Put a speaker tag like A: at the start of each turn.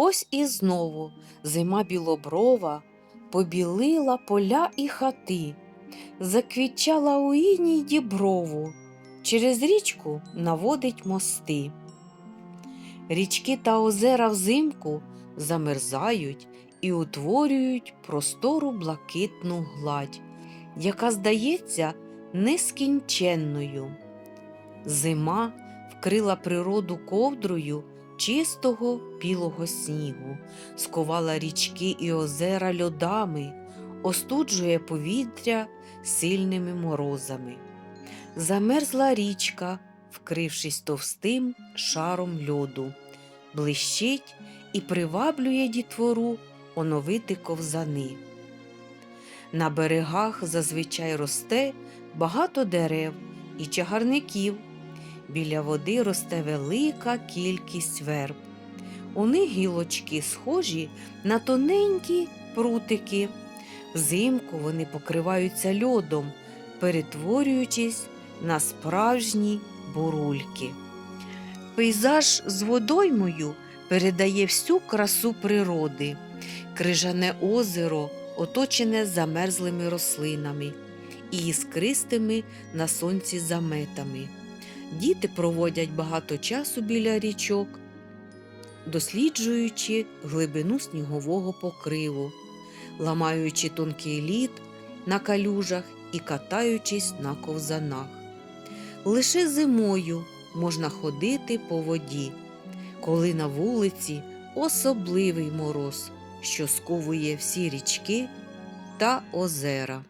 A: Ось і знову зима білоброва побілила поля і хати, заквітчала у іній діброву, через річку наводить мости. Річки та озера взимку замерзають і утворюють простору блакитну гладь, яка здається нескінченною. Зима вкрила природу ковдрою чистого білого снігу, сковала річки і озера льодами, остуджує повітря сильними морозами. Замерзла річка, вкрившись товстим шаром льоду, блищить і приваблює дітвору оновити ковзани. На берегах зазвичай росте багато дерев і чагарників. Біля води росте велика кількість верб. У них гілочки схожі на тоненькі прутики. Взимку вони покриваються льодом, перетворюючись на справжні бурульки. Пейзаж з водоймою передає всю красу природи. Крижане озеро оточене замерзлими рослинами і іскристими на сонці заметами. Діти проводять багато часу біля річок, досліджуючи глибину снігового покриву, ламаючи тонкий лід на калюжах і катаючись на ковзанах. Лише зимою можна ходити по воді, коли на вулиці особливий мороз, що сковує всі річки та озера.